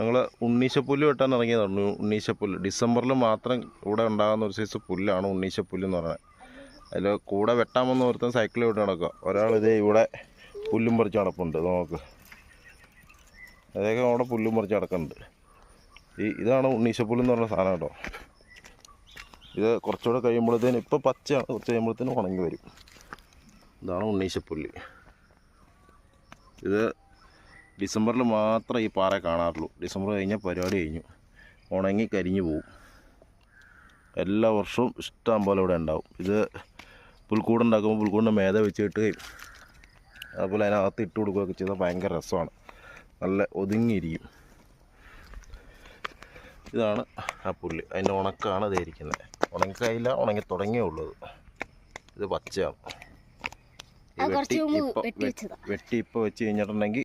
ഞങ്ങൾ ഉണ്ണീശപ്പുല്ല് വെട്ടാൻ ഇറങ്ങിയതാണ്. ഉണ്ണീശപ്പുല്ല്. ഡിസംബറിൽ മാത്രം ഇവിടെ ഉണ്ടാകുന്ന ഒരു സൈസ് പുല്ലാണ് ഉണ്ണീശപ്പുല്ല് എന്ന് പറയുന്നത്. അതിൽ കൂടെ വെട്ടാൻ വന്ന ഒരുത്തൻ സൈക്കിൾ വിട്ട് നടക്കുക. ഒരാൾ ഇതേ ഇവിടെ പുല്ലും പറിച്ച് നടപ്പുണ്ട്. നോക്ക്. അതൊക്കെ അവിടെ പുല്ലും പറിച്ച് നടക്കുന്നുണ്ട്. ഈ ഇതാണ് ഉണ്ണീശപ്പുല്ല് എന്ന് പറഞ്ഞ സാധനം കേട്ടോ. ഇത് കുറച്ചുകൂടെ കഴിയുമ്പോഴത്തേന് ഇപ്പോൾ പച്ചയാണ്. കുറച്ച് കഴിയുമ്പോഴത്തേനും ഉണങ്ങി വരും. ഇതാണ് ഉണ്ണീശപ്പുല്ല്. ഇത് ഡിസംബറിൽ മാത്രമേ ഈ പാറ കാണാറുള്ളൂ. ഡിസംബർ കഴിഞ്ഞാൽ പരിപാടി കഴിഞ്ഞു. ഉണങ്ങി കരിഞ്ഞു പോവും. എല്ലാ വർഷവും ഇഷ്ടം പോലെ ഇവിടെ ഉണ്ടാവും. ഇത് പുൽക്കൂട് ഉണ്ടാക്കുമ്പോൾ പുൽക്കൂടിന്റെ മേത വെച്ചിട്ട് അതുപോലെ അതിനകത്ത് ഇട്ട് കൊടുക്കുകയൊക്കെ ചെയ്താൽ ഭയങ്കര രസമാണ്. നല്ല ഒതുങ്ങിയിരിക്കും. ഇതാണ് ആ പുല്ല്. അതിന്റെ ഉണക്കാണ് ഇതായിരിക്കുന്നത് ഉണങ്ങിക്കയില്ല ഉണങ്ങി തുടങ്ങിയേ ഉള്ളത് ഇത് പച്ചയാണ്. ഇപ്പം വെട്ടി വെച്ചതാ. വെട്ടി ഇപ്പോൾ വെച്ച് കഴിഞ്ഞിട്ടുണ്ടെങ്കിൽ